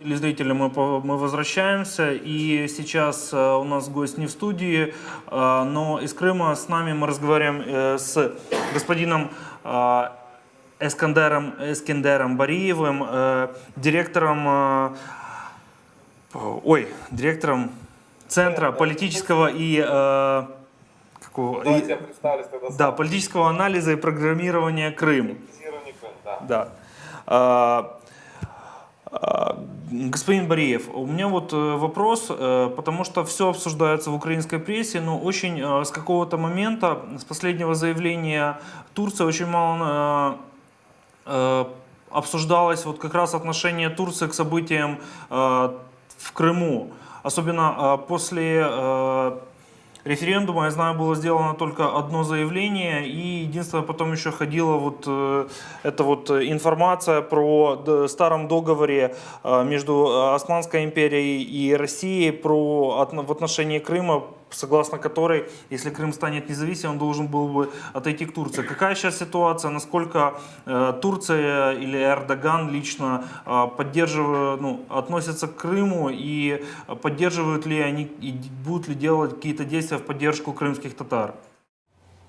Телезрители, мы, мы возвращаемся, и сейчас э, у нас гость не в студии, э, но из Крыма с нами мы разговариваем э, с господином Эскандером, Эскендером Бариевым, директором, ой, директором Центра политического и, какого, Давайте и- да, политического анализа и программирования Крым, да. Да. Господин Бариев, у меня вот э, вопрос, э, потому что все обсуждается в украинской прессе, но очень э, с какого-то момента, с последнего заявления Турции очень мало обсуждалось вот как раз отношение Турции к событиям в Крыму. Особенно после референдума, я знаю, было сделано только одно заявление, и единственное, потом еще ходила вот э, эта вот информация про старом договоре э, между э, Османской империей и Россией про отно- в отношении Крыма, согласно которой, если Крым станет независимым, он должен был бы отойти к Турции. Какая сейчас ситуация, насколько э, Турция или Эрдоган лично э, поддерживают, ну, относятся к Крыму и поддерживают ли они и будут ли делать какие-то действия в поддержку крымских татар?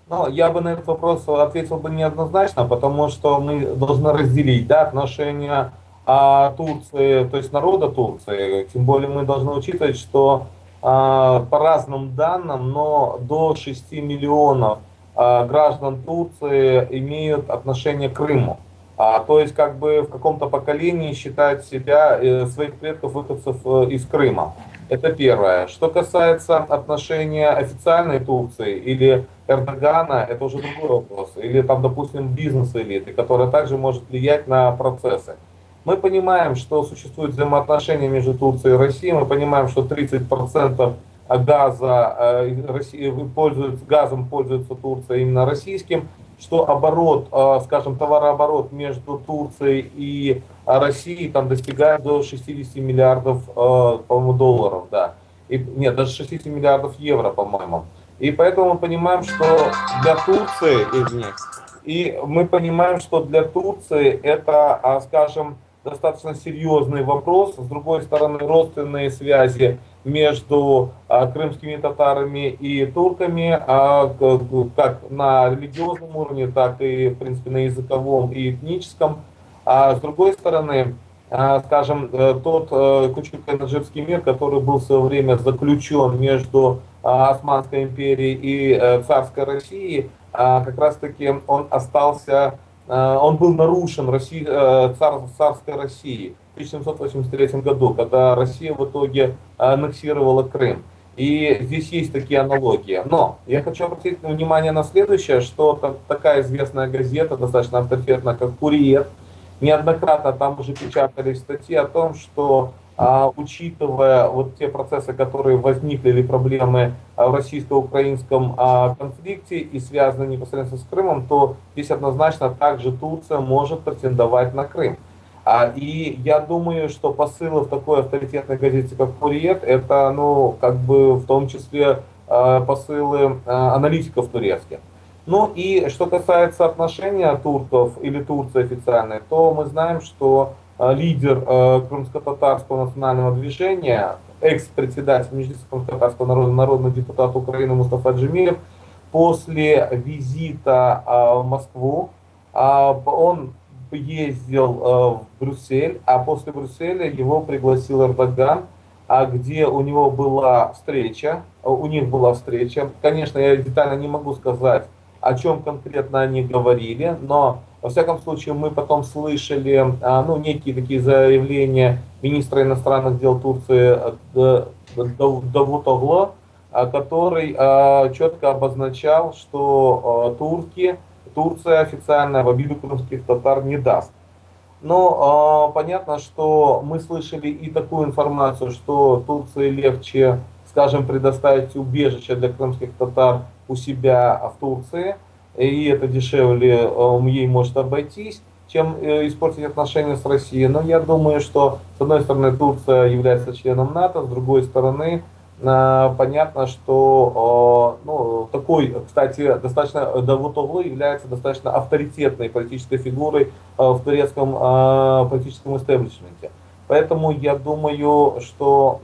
Ну, я бы на этот вопрос ответил бы неоднозначно, потому что мы должны разделить да, отношения а, Турции, то есть народа Турции. Тем более мы должны учитывать, что по разным данным, но до 6 миллионов а, граждан Турции имеют отношение к Крыму. А, то есть как бы в каком-то поколении считают себя, э, своих предков выходцев э, из Крыма. Это первое. Что касается отношения официальной Турции или Эрдогана, это уже другой вопрос. Или там, допустим, бизнес-элиты, которая также может влиять на процессы. Мы понимаем, что существует взаимоотношения между Турцией и Россией. Мы понимаем, что 30% газа э, России пользуется, газом пользуется Турция именно российским, что оборот, э, скажем, товарооборот между Турцией и э, Россией там достигает до 60 миллиардов, э, по-моему, долларов, да. И, нет, даже 60 миллиардов евро, по-моему. И поэтому мы понимаем, что для Турции, извини, и мы понимаем, что для Турции это, а, скажем, достаточно серьезный вопрос. С другой стороны, родственные связи между а, крымскими татарами и турками, а, как на религиозном уровне, так и, в принципе, на языковом и этническом. А с другой стороны, а, скажем, э, тот э, Кучук-Энерджевский мир, который был в свое время заключен между а, Османской империей и э, царской Россией, а, как раз-таки он остался, он был нарушен России, э, цар- царской Россией в 1783 году, когда Россия в итоге аннексировала Крым. И здесь есть такие аналогии. Но я хочу обратить внимание на следующее, что та- такая известная газета, достаточно авторитетная, как «Курьер», неоднократно там уже печатались статьи о том, что а, учитывая вот те процессы, которые возникли или проблемы а, в российско-украинском а, конфликте и связаны непосредственно с Крымом, то здесь однозначно также Турция может претендовать на Крым. И я думаю, что посылы в такой авторитетной газете, как «Курьер», это, ну, как бы в том числе посылы аналитиков турецких. Ну и что касается отношения турков или Турции официальной, то мы знаем, что лидер э, крымско-татарского национального движения, экс-председатель Межлиса крымско-татарского народа, народный депутат Украины Мустафа Джемилев, после визита э, в Москву, э, он ездил э, в Брюссель, а после Брюсселя его пригласил Эрдоган, а где у него была встреча, у них была встреча. Конечно, я детально не могу сказать, о чем конкретно они говорили, но во всяком случае мы потом слышали а, ну, некие такие заявления министра иностранных дел Турции э, Давутогло, а, который а, четко обозначал, что турки, Турция официально в обиду крымских татар не даст. Но э, понятно, что мы слышали и такую информацию, что Турции легче, скажем, предоставить убежище для крымских татар у себя в Турции, и это дешевле э, ей может обойтись, чем э, испортить отношения с Россией. Но я думаю, что с одной стороны Турция является членом НАТО, с другой стороны э, понятно, что ну, такой, кстати, достаточно Давутоглу является достаточно авторитетной политической фигурой в турецком политическом истеблишменте. Поэтому я думаю, что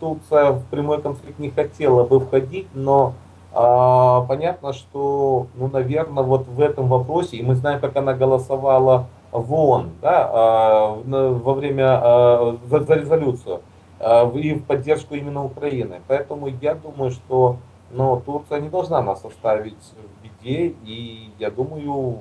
Турция в прямой конфликт не хотела бы входить, но а, понятно, что, ну, наверное, вот в этом вопросе, и мы знаем, как она голосовала в ООН, да, а, во время а, за, за резолюцию и в поддержку именно Украины. Поэтому я думаю, что ну, Турция не должна нас оставить в беде, и я думаю,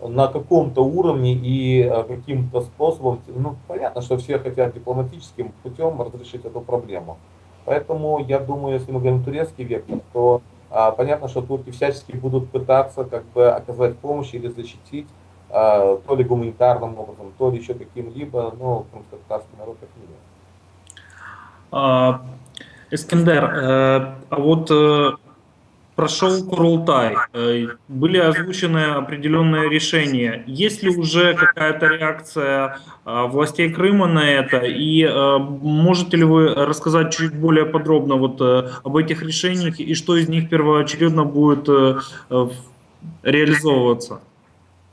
на каком-то уровне и каким-то способом, ну, понятно, что все хотят дипломатическим путем разрешить эту проблему. Поэтому я думаю, если мы говорим турецкий вектор, то понятно, что турки всячески будут пытаться как бы оказать помощь или защитить а, то ли гуманитарным образом, то ли еще каким-либо, ну, крымско-татарский народ как минимум. А, Эскендер, э, а вот э, прошел Курултай, э, были озвучены определенные решения. Есть ли уже какая-то реакция э, властей Крыма на это? И э, можете ли вы рассказать чуть более подробно вот об этих решениях и что из них первоочередно будет реализовываться?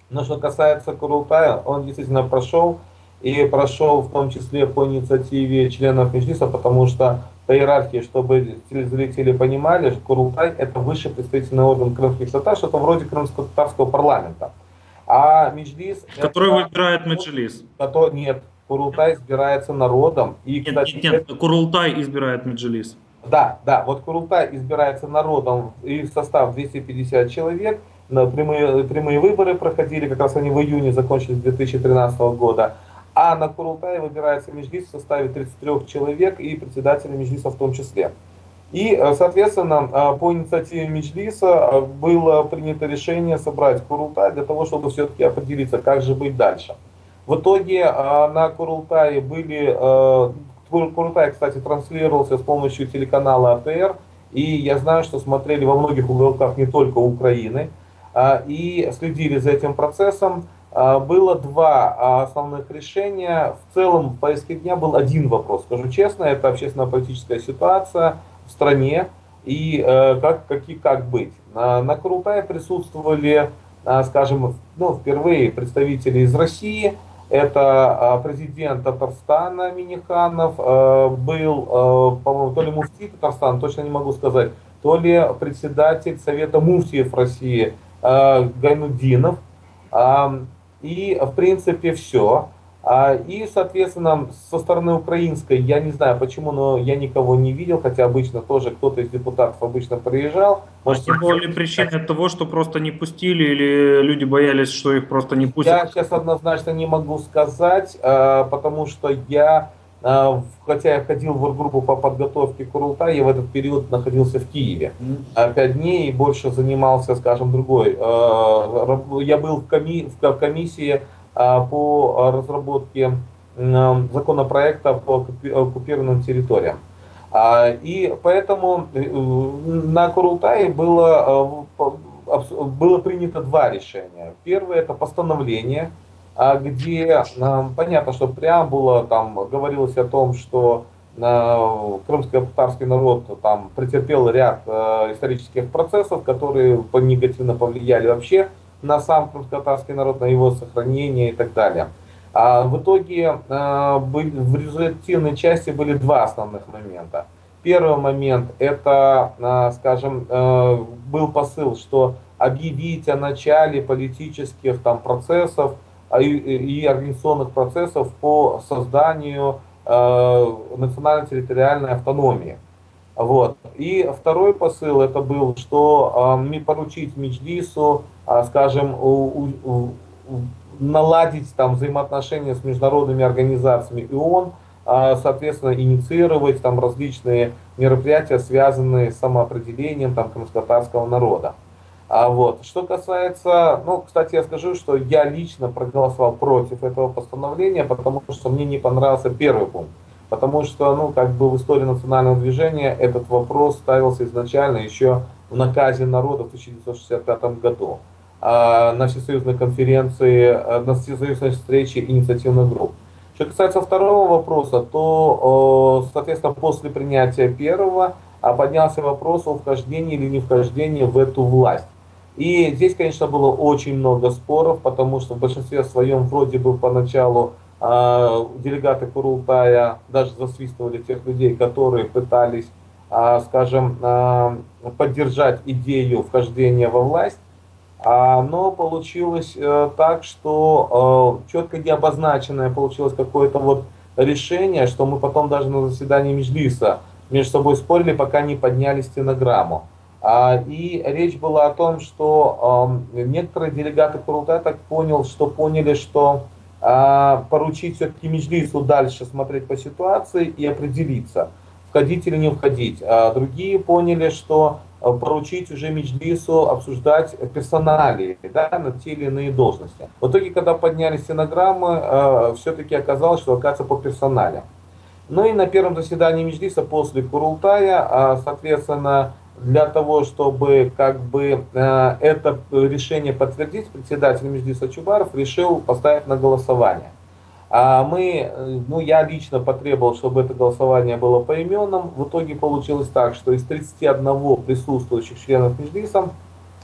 Но что касается Курултая, он действительно прошел, и прошел в том числе по инициативе членов Межлиса, потому что по иерархии, чтобы телезрители понимали, что Курултай это высший представительный орган крымских татар, что-то вроде крымско-татарского парламента. А Межлис... Который это- выбирает Меджилис. Который, нет, Курултай избирается народом. И, Нет, кстати, нет, нет, Курултай избирает Меджилис. да, да, вот Курултай избирается народом и в состав 250 человек. Прямые, прямые выборы проходили, как раз они в июне закончились 2013 года. А на Курултае выбирается межлис в составе 33 человек и председателя межлиса в том числе. И, э, соответственно, э, по инициативе Меджлиса э, было принято решение собрать Курултай для того, чтобы все-таки определиться, как же быть дальше. В итоге на Курултае были... Кур- Курултай, кстати, транслировался с помощью телеканала АТР. И я знаю, что смотрели во многих уголках не только Украины. И следили за этим процессом. А, Было два а, основных решения. В целом в повестке дня был один вопрос, скажу честно, это общественно-политическая ситуация в стране и э, как, как, и как быть. На, на Курултае присутствовали, а, скажем, ну, впервые представители из России, это президент Татарстана Миниханов, э, был, э, по-моему, то ли муфти Татарстана, точно не могу сказать, то ли председатель Совета муфтиев России Гайнудинов. И, в принципе, все. И, соответственно, со стороны украинской, я не знаю почему, но я никого не видел, хотя обычно тоже кто-то из депутатов обычно приезжал. Может, не было ли причины того, что просто не пустили, или люди боялись, что их просто не Я пустят? сейчас однозначно не могу сказать, э, потому что я, хотя я ходил в группу по подготовке к Курултаю, я в этот период находился в Киеве. А Пять дней и больше занимался, скажем, другой. э, Я был в коми- в комиссии э, по разработке законопроекта по оккупи- оккупированным территориям. А, И поэтому э, на Курултае было, э, было принято два решения. Первое это постановление, а, где э, понятно, что преамбула там говорилось о том, что э, крымско-татарский народ там претерпел ряд исторических процессов, которые негативно повлияли вообще на сам крымско-татарский народ, на его сохранение и так далее. А в итоге в результативной части были два основных момента. Первый момент это, скажем, был посыл, что объявить о начале политических там процессов а, и, и организационных процессов по созданию э, национально-территориальной автономии. Вот. И второй посыл это был, что э, поручить Меджлису, а, скажем, наладить там взаимоотношения с международными организациями и ООН, а, соответственно, инициировать там различные мероприятия, связанные с самоопределением там крымско-татарского народа. А вот. Что касается, ну, кстати, я скажу, что я лично проголосовал против этого постановления, потому что мне не понравился первый пункт. Потому что, ну, как бы в истории национального движения этот вопрос ставился изначально еще в наказе народа в 1965 году а, на всесоюзной конференции, а, на всесоюзной встрече инициативных групп. Что касается второго вопроса, то, э, соответственно, после принятия первого а, поднялся вопрос о вхождении или не вхождении в эту власть. И здесь, конечно, было очень много споров, потому что в большинстве своем вроде бы поначалу а, делегаты Курултая даже засвистывали тех людей, которые пытались, а, скажем, а, поддержать идею вхождения во власть. Но получилось э, так, что э, четко не обозначенное получилось какое-то вот решение, что мы потом даже на заседании Межлиса между собой спорили, пока не подняли стенограмму. И речь была о том, что некоторые делегаты Курултая так понял, что поняли, что а, поручить все-таки Межлису дальше смотреть по ситуации и определиться, входить или не входить. А другие поняли, что а, поручить уже Меджлису обсуждать персонали да, на те или иные должности. В итоге, когда подняли стенограммы, все-таки оказалось, что оказывается по персонале. Ну и на первом заседании Меджлиса после Курултая, соответственно, для того, чтобы как бы э, это решение подтвердить, председатель Междиса Чубаров решил поставить на голосование. А мы, э, ну я лично потребовал, чтобы это голосование было поименным. В итоге получилось так, что из 31 присутствующих членов Междиса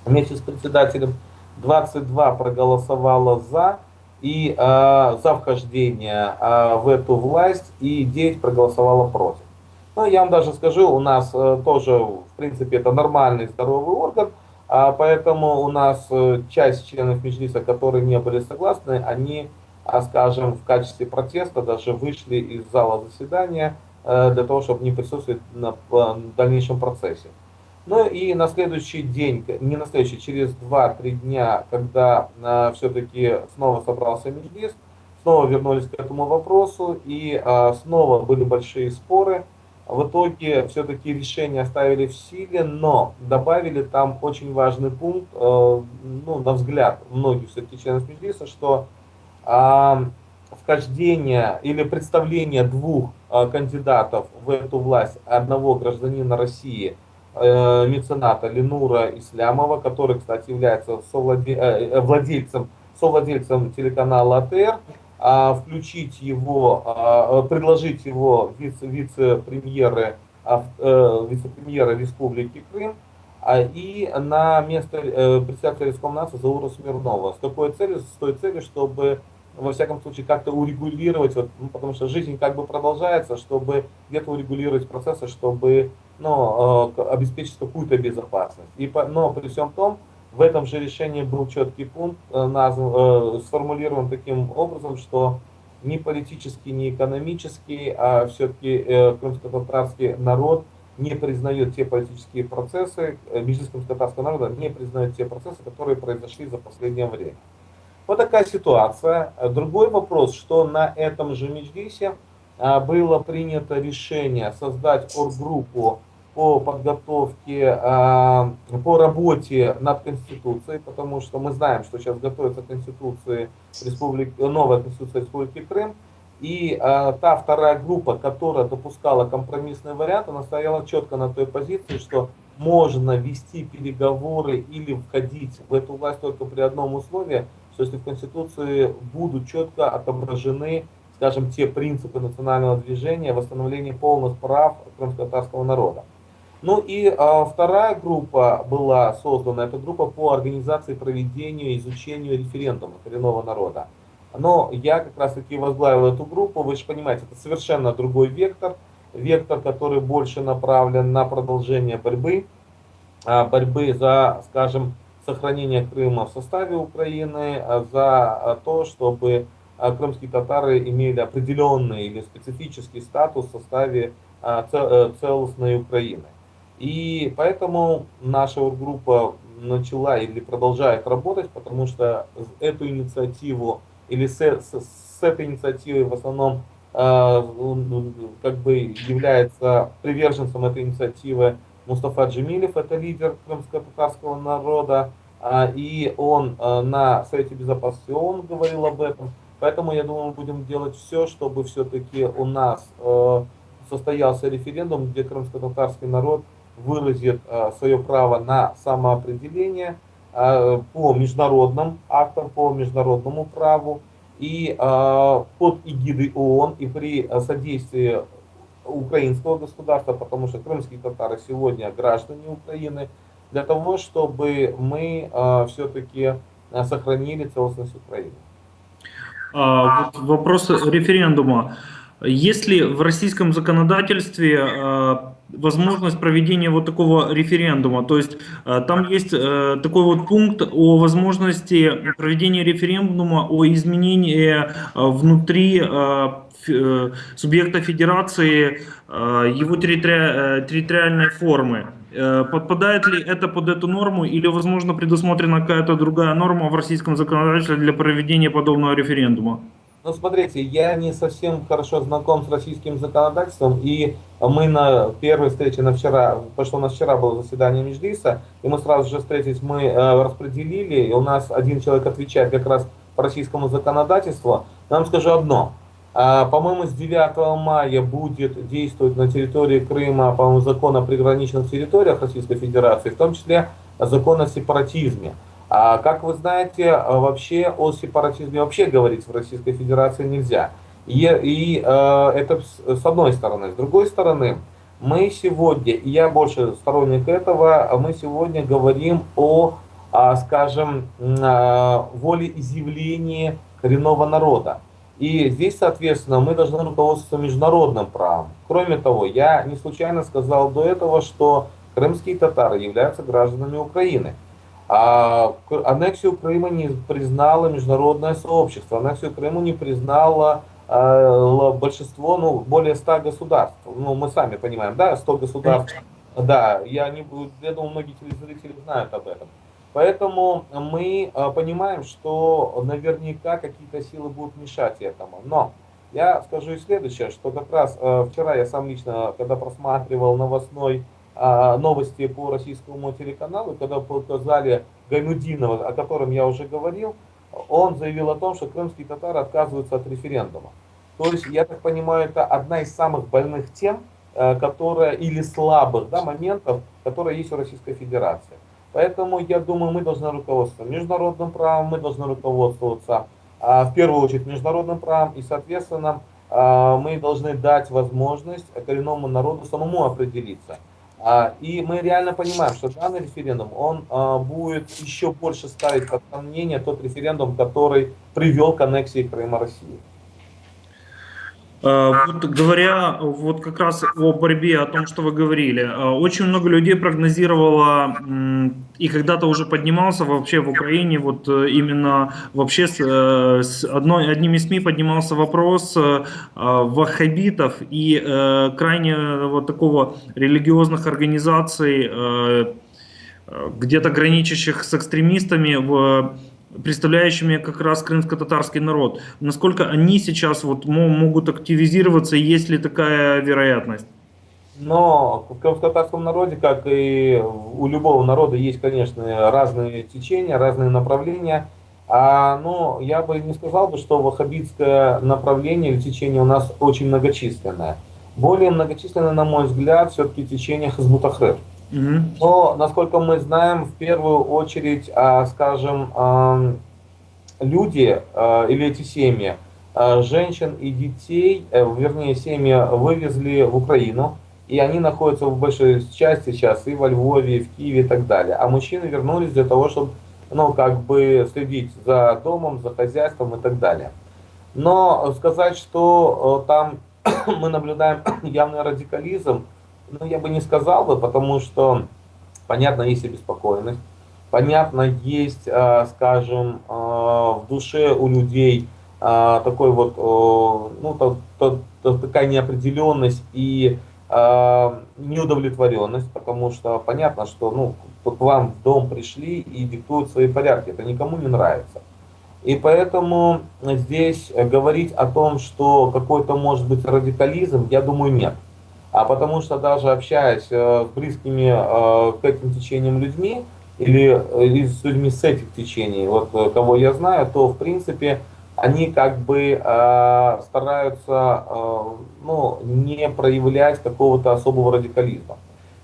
вместе с председателем 22 проголосовало за и э, за вхождение э, в эту власть и 9 проголосовало против. Ну, я вам даже скажу, у нас э, тоже, в принципе, это нормальный здоровый орган, а поэтому у нас э, часть членов Меджлиса, которые не были согласны, они, а, скажем, в качестве протеста даже вышли из зала заседания э, для того, чтобы не присутствовать на дальнейшем процессе. Ну и на следующий день, не на следующий, через 2-3 дня, когда все-таки снова собрался Меджлис, снова вернулись к этому вопросу и снова были большие споры – в итоге все-таки решение оставили в силе, но добавили там очень важный пункт, э, ну, на взгляд многих все-таки членов Меджлиса, что э, вхождение или представление двух э, кандидатов в эту власть, одного гражданина России, э, мецената Ленура Ислямова, который, кстати, является совладе, э, владельцем, совладельцем телеканала АТР, включить его, а, предложить его вице-премьеры э, вице-премьера Республики Крым а, и на место э, председателя Роскомнадзора Заура Смирнова. С какой целью? С той целью, чтобы во всяком случае как-то урегулировать, вот, ну, потому что жизнь как бы продолжается, чтобы где-то урегулировать процессы, чтобы ну, э, обеспечить какую-то безопасность. И, но при всем том, в этом же решении был четкий пункт, э, назван, э, сформулирован таким образом, что ни политический, ни экономический, а все-таки э, крымско-татарский народ не признает те политические процессы, э, межлис татарского народа не признает те процессы, которые произошли за последнее время. Вот такая ситуация. Другой вопрос, что на этом же Меджлисе было принято решение создать оргруппу по подготовке, а, по работе над Конституцией, потому что мы знаем, что сейчас готовится Конституция Республики, новая Конституция Республики Крым, и а, та вторая группа, которая допускала компромиссный вариант, она стояла четко на той позиции, что можно вести переговоры или входить в эту власть только при одном условии, что если в Конституции будут четко отображены, скажем, те принципы национального движения, восстановления полных прав крымско-татарского народа. Ну и а, вторая группа была создана, это группа по организации, проведению и изучению референдума коренного народа. Но я как раз таки возглавил эту группу, вы же понимаете, это совершенно другой вектор, вектор, который больше направлен на продолжение борьбы, а, борьбы за, скажем, сохранение Крыма в составе Украины, а, за то, чтобы крымские татары имели определенный или специфический статус в составе э, целостной Украины. И поэтому наша группа начала или продолжает работать, потому что эту инициативу или с, с, с этой инициативой в основном э, как бы является приверженцем этой инициативы Мустафа Джемилев, это лидер крымско-татарского народа, э, и он э, на Совете Безопасности ООН говорил об этом. Поэтому, я думаю, мы будем делать все, чтобы все-таки у нас э, состоялся референдум, где крымско-татарский народ выразит э, свое право на самоопределение э, по международным актам, по международному праву и э, под эгидой ООН и при содействии украинского государства, потому что крымские татары сегодня граждане Украины, для того, чтобы мы все-таки сохранили целостность Украины. А, вот вопрос референдума. Есть ли в российском законодательстве возможность проведения вот такого референдума? То есть а, там есть а, такой вот пункт о возможности проведения референдума о изменении а, внутри э, субъекта федерации его территори- э, территориальной формы. Э, Подпадает ли это под эту норму или, возможно, предусмотрена какая-то другая норма в российском законодательстве для проведения подобного референдума? Ну, смотрите, я не совсем хорошо знаком с российским законодательством, и мы на первой встрече на вчера, потому что у нас вчера было заседание Межлиса, и мы сразу же встретились, мы э, распределили, и у нас один человек отвечает как раз по российскому законодательству. Я вам скажу одно. А, По-моему, с 9 мая будет действовать на территории Крыма, по-моему, закон о приграничных территориях Российской Федерации, в том числе закон о сепаратизме. А как вы знаете, а, вообще о сепаратизме вообще говорить в Российской Федерации нельзя. И, и, э, это с одной стороны. С другой стороны, мы сегодня, и я больше сторонник этого, мы сегодня говорим о, а, скажем, а, волеизъявлении коренного народа. И здесь, соответственно, мы должны руководствоваться международным правом. Кроме того, я не случайно сказал до этого, что крымские татары являются гражданами Украины. А аннексию Крыма не признало международное сообщество. Аннексию Крыма не признало э, большинство, ну, более 100 государств. Ну, мы сами понимаем, да, 100 государств. Да, я, не, я думаю, многие телезрители знают об этом. Поэтому мы э, понимаем, что наверняка какие-то силы будут мешать этому. Но я скажу и следующее, что как раз э, вчера я сам лично, когда просматривал новостной новости по российскому телеканалу, когда показали Гайнудинова, о котором я уже говорил, он заявил о том, что крымские татары отказываются от референдума. То есть, я так понимаю, это одна из самых больных тем, э, которая, или слабых да, моментов, которые есть у Российской Федерации. Поэтому, я думаю, мы должны руководствоваться международным правом, мы должны руководствоваться а, в первую очередь международным правом, и, соответственно, а, мы должны дать возможность коренному народу самому определиться. А, И мы реально понимаем, что данный референдум, он а, будет еще больше ставить под сомнение тот референдум, который привел к аннексии Крыма России. А, Вот говоря вот как раз о борьбе, о том, что вы говорили, а, очень много людей прогнозировало и когда-то уже поднимался вообще в Украине, вот э, именно вообще с, э, с одной, одним из СМИ поднимался вопрос э, ваххабитов и э, крайне э, вот такого религиозных организаций, э, э, где-то граничащих с экстремистами в представляющими как раз крымско-татарский народ. Насколько они сейчас вот мо- могут активизироваться, есть ли такая вероятность? Но в крымско-татарском народе, как и у любого народа, есть, конечно, разные течения, разные направления. А, но я бы не сказал бы, что ваххабитское направление или течение у нас очень многочисленное. Более многочисленное, на мой взгляд, все-таки течение Хазбутахрыр. Но, насколько мы знаем, в первую очередь, а, скажем, ам, люди а, или эти семьи, а, женщин и детей, э, вернее, семьи вывезли в Украину, и они находятся в большей части сейчас и во Львове, и в Киеве и так далее. А мужчины вернулись для того, чтобы, ну, как бы следить за домом, за хозяйством и так далее. Но сказать, что э, там мы наблюдаем явный радикализм, ну, я бы не сказал бы, потому что, понятно, есть и беспокойность, понятно, есть, э, скажем, э, в душе у людей э, такой вот, ну, то- то- то- такая неопределенность и неудовлетворенность, потому что понятно, что, ну, к вам в дом пришли и диктуют свои порядки, это никому не нравится. И поэтому здесь говорить о том, что какой-то может быть радикализм, я думаю, нет. А потому что даже общаясь э, с близкими э, к этим течениям людьми или, э, или с людьми с этих течений, вот э, кого я знаю, то в принципе они как бы э, стараются э, ну, не проявлять какого-то особого радикализма.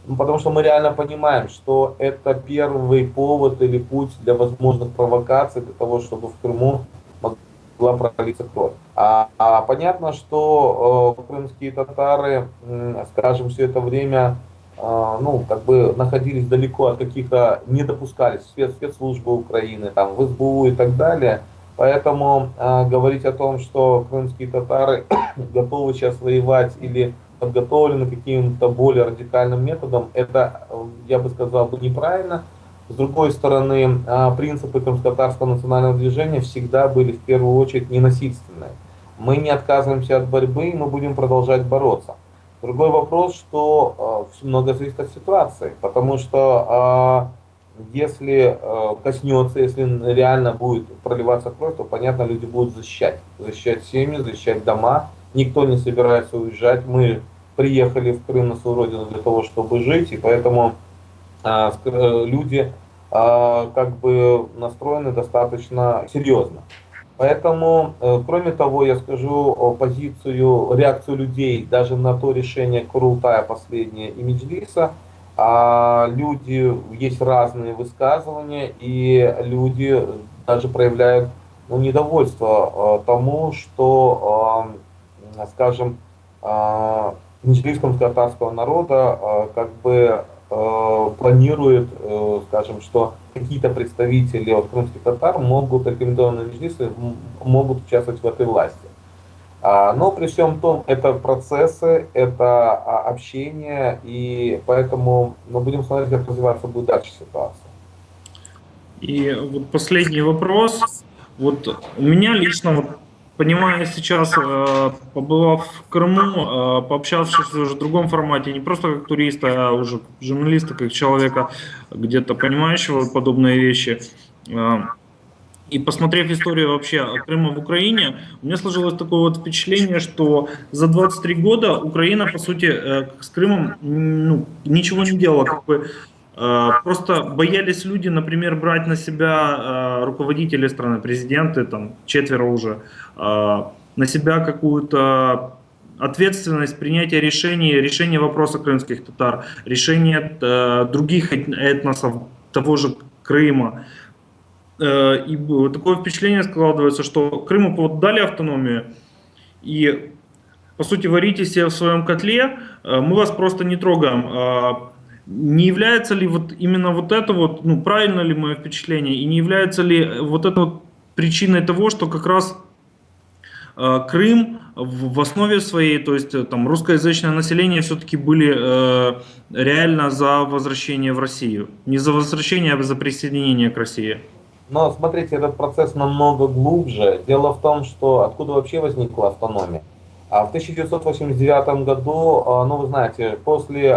Ну, потому что мы реально понимаем, что это первый повод или путь для возможных провокаций, для того, чтобы в Крыму могла пролиться кровь. А, а понятно, что э, крымские татары, м, скажем, все это время э, ну, как бы находились далеко от каких-то, не допускались в спец- спецслужбы Украины, там, в СБУ и так далее. Поэтому э, говорить о том, что крымские татары готовы сейчас воевать или подготовлены каким-то более радикальным методом, это, э, я бы сказал, неправильно. С другой стороны, э, принципы крымско-татарского национального движения всегда были в первую очередь ненасильственные. Мы не отказываемся от борьбы, и мы будем продолжать бороться. Другой вопрос, что э, много зависит от ситуации, потому что э, если коснется, если реально будет проливаться кровь, то, понятно, люди будут защищать. Защищать семьи, защищать дома. Никто не собирается уезжать. Мы приехали в Крым на свою родину для того, чтобы жить, и поэтому э, люди как бы настроены достаточно серьезно. Поэтому, э, кроме того, я скажу позицию, реакцию людей даже на то решение Курултая последнее и Меджлиса. А люди, есть разные высказывания, и люди даже проявляют ну, недовольство э, тому, что, э, скажем, меджлисском татарского народа как бы Э, планирует, э, скажем, что какие-то представители от крымских татар могут, рекомендованные меджлисы, могут участвовать в этой власти. А, но при всем том, это процессы, это а, общение, и поэтому мы будем смотреть, как развиваться будет дальше ситуация. И вот последний вопрос. Вот у меня лично вот понимая сейчас, э, побывав в Крыму, э, пообщавшись уже в другом формате, не просто как туриста, а уже журналиста, как человека, где-то понимающего подобные вещи, э, и посмотрев историю вообще Крыма в Украине, у меня сложилось такое вот впечатление, что за 23 года Украина, по сути, с Крымом ну, ничего не делала. Как бы, Просто боялись люди, например, брать на себя руководители страны, президенты, там четверо уже, Э, на себя какую-то ответственность принятия решений, решения вопроса крымских татар, решения э, других этносов того же Крыма. Э, и такое впечатление складывается, что Крыму дали автономию, и по сути варите себе в своем котле, мы вас просто не трогаем. Не является ли вот именно вот это вот, ну правильно ли мое впечатление, и не является ли вот это вот причиной того, что как раз Э, Крым в основе своей, то есть э, там русскоязычное население все-таки были э, реально за возвращение в Россию. Не за возвращение, а за присоединение к России. Но смотрите, этот процесс намного глубже. Дело в том, что откуда вообще возникла автономия. А в 1989 году, ну вы знаете, после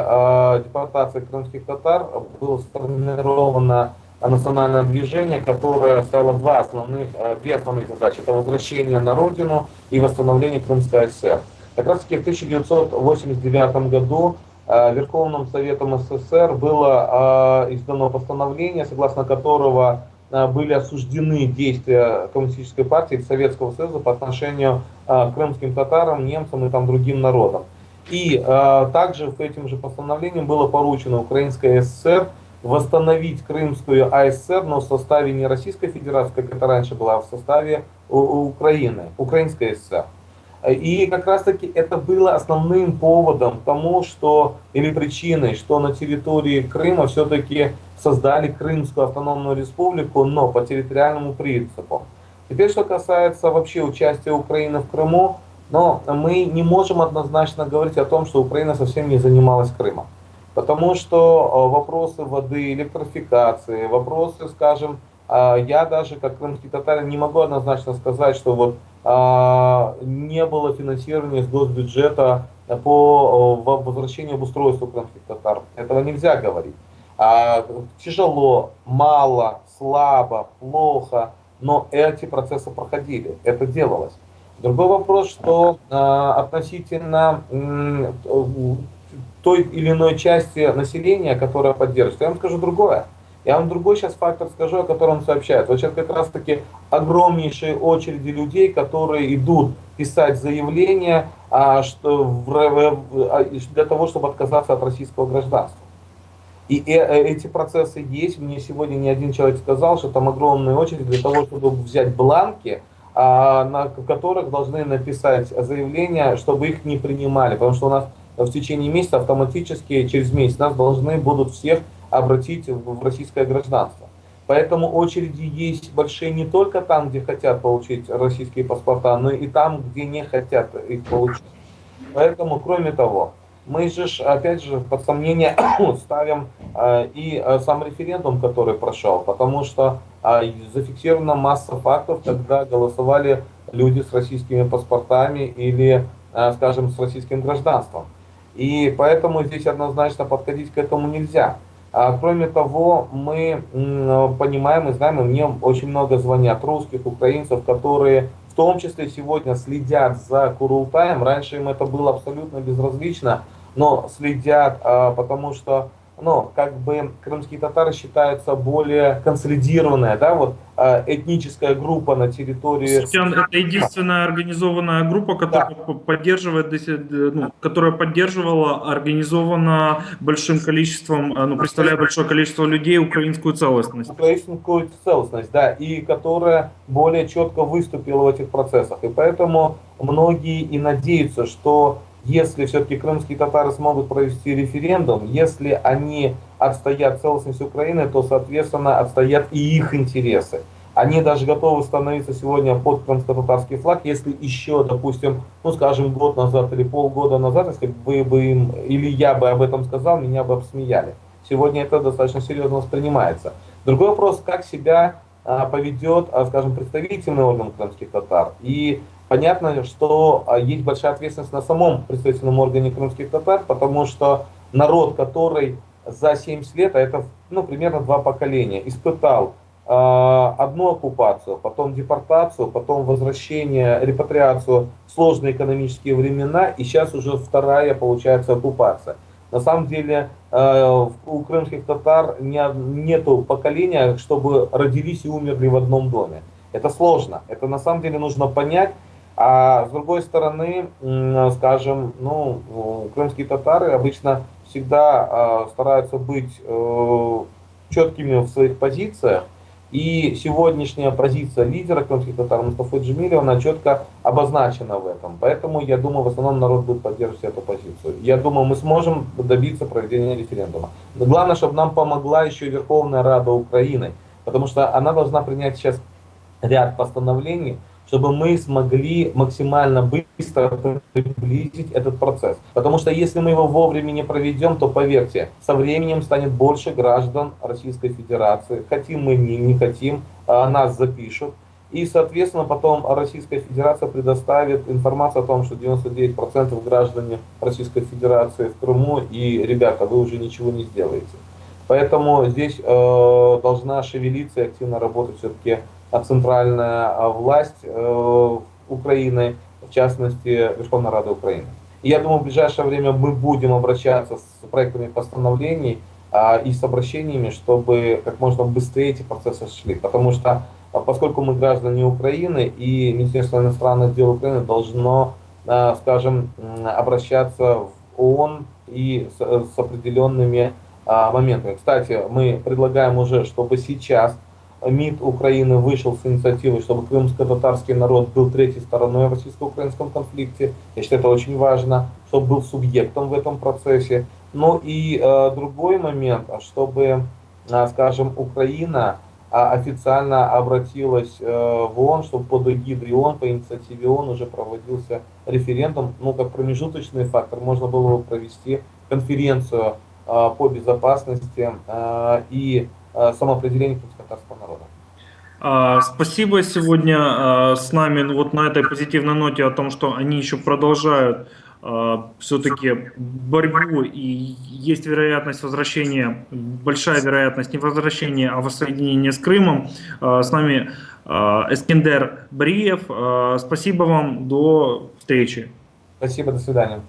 депортации крымских татар было сформировано национальное движение, которое ставило два основных, э, две основных задачи. Это возвращение на родину и восстановление Крымской ССР. Как раз таки в 1989 году Верховным Советом СССР было издано постановление, согласно которого были осуждены действия Коммунистической партии Советского Союза по отношению к крымским татарам, немцам и там другим народам. И также в этим же постановлением было поручено Украинской ССР восстановить Крымскую АСР, но в составе не Российской Федерации, как это раньше было, а в составе Украины, Украинской ССР. И как раз таки это было основным поводом тому, что, или причиной, что на территории Крыма все-таки создали Крымскую автономную республику, но по территориальному принципу. Теперь, что касается вообще участия Украины в Крыму, но мы не можем однозначно говорить о том, что Украина совсем не занималась Крымом. Потому что э, вопросы воды, электрификации, вопросы, скажем, э, я даже как крымский татарин не могу однозначно сказать, что вот не было финансирования с госбюджета по возвращению обустройства крымских татар. Этого нельзя говорить. А, тяжело, мало, слабо, плохо, но эти процессы проходили, это делалось. Другой вопрос, что относительно той или иной части населения, которая поддерживает. Я вам скажу другое. Я вам другой сейчас фактор скажу, о котором сообщают. Вот сейчас как раз таки огромнейшие очереди людей, которые идут писать заявления а, что, в, а, для того, чтобы отказаться от российского гражданства. И э, э, эти процессы есть. Мне сегодня ни один человек сказал, что там огромные очереди для того, чтобы взять бланки, а, на которых должны написать заявления, чтобы их не принимали. Потому что у нас в течение месяца автоматически через месяц нас должны будут всех обратить в российское гражданство. Поэтому очереди есть большие не только там, где хотят получить российские паспорта, но и там, где не хотят их получить. Поэтому, кроме того, мы же, опять же, под сомнение ставим э, и э, сам референдум, который прошел, потому что э, зафиксирована масса фактов, когда голосовали люди с российскими паспортами или, э, скажем, с российским гражданством. И поэтому здесь однозначно подходить к этому нельзя. А, кроме того, мы м, понимаем и знаем, и мне очень много звонят русских, украинцев, которые в том числе сегодня следят за Курултаем. Раньше им это было абсолютно безразлично, но следят, а, потому что ну, как бы крымские татары считаются более консолидированная, да, вот а, этническая группа на территории... Сутян это единственная организованная группа, которая по- поддерживает, ну, которая поддерживала организованно большим количеством, э, ну, представляя большое количество людей украинскую целостность. украинскую целостность, да, и которая более четко выступила в этих процессах. И поэтому многие и надеются, что если все-таки крымские татары смогут провести референдум, если они отстоят целостность Украины, то, соответственно, отстоят и их интересы. Они даже готовы становиться сегодня под крымско-татарский флаг, если еще, допустим, ну, скажем, год назад или полгода назад, если бы вы им, или я бы об этом сказал, меня бы обсмеяли. Сегодня это достаточно серьезно воспринимается. Другой вопрос, как себя а, поведет, а, скажем, представительный орган крымских татар. И понятно, что а, есть большая ответственность на самом представительном органе крымских татар, потому что народ, который за 70 лет, а это ну, примерно два поколения, испытал а, одну оккупацию, потом депортацию, потом возвращение, репатриацию сложные экономические времена, и сейчас уже вторая, получается, оккупация. На самом деле э, у крымских татар не, нету поколения, чтобы родились и умерли в одном доме. Это сложно. Это на самом деле нужно понять. А с другой стороны, скажем, ну, э, крымские татары обычно всегда э, стараются быть э, четкими в своих позициях. И сегодняшняя позиция лидера крымских татар Мустафы Джемилева, она четко обозначена в этом. Поэтому, я думаю, в основном народ будет поддерживать эту позицию. Я думаю, мы сможем добиться проведения референдума. Но главное, чтобы нам помогла еще Верховная Рада Украины, потому что она должна принять сейчас ряд постановлений, чтобы мы смогли максимально быстро приблизить этот процесс. Потому что если мы его вовремя не проведем, то поверьте, со временем станет больше граждан Российской Федерации. Хотим мы, не, не хотим, а, нас запишут. И, соответственно, потом Российская Федерация предоставит информацию о том, что 99% граждане Российской Федерации в Крыму, и, ребята, вы уже ничего не сделаете. Поэтому здесь э, должна шевелиться и активно работать все-таки центральная а, власть э, Украины, в частности, Верховная Рада Украины. И я думаю, в ближайшее время мы будем обращаться с проектами постановлений а, и с обращениями, чтобы как можно быстрее эти процессы шли. Потому что, а, поскольку мы граждане Украины, и Министерство иностранных дел Украины должно, а, скажем, обращаться в ООН и с, с определенными а, моментами. Кстати, мы предлагаем уже, чтобы сейчас МИД Украины вышел с инициативой, чтобы крымско-татарский народ был третьей стороной в российско-украинском конфликте. Я считаю, это очень важно, чтобы был субъектом в этом процессе. Ну и э, другой момент, чтобы, э, скажем, Украина э, официально обратилась э, в ООН, чтобы под эгидой ООН, по инициативе ООН уже проводился референдум, ну как промежуточный фактор, можно было бы провести конференцию э, по безопасности э, и э, самоопределению татарского народа. А, Спасибо сегодня а, с нами вот на этой позитивной ноте о том, что они еще продолжают все-таки борьбу и есть вероятность возвращения, большая вероятность не возвращения, а воссоединения с Крымом. А, С нами а, Эскендер Бриев. А, Спасибо вам, до встречи. Спасибо, до свидания.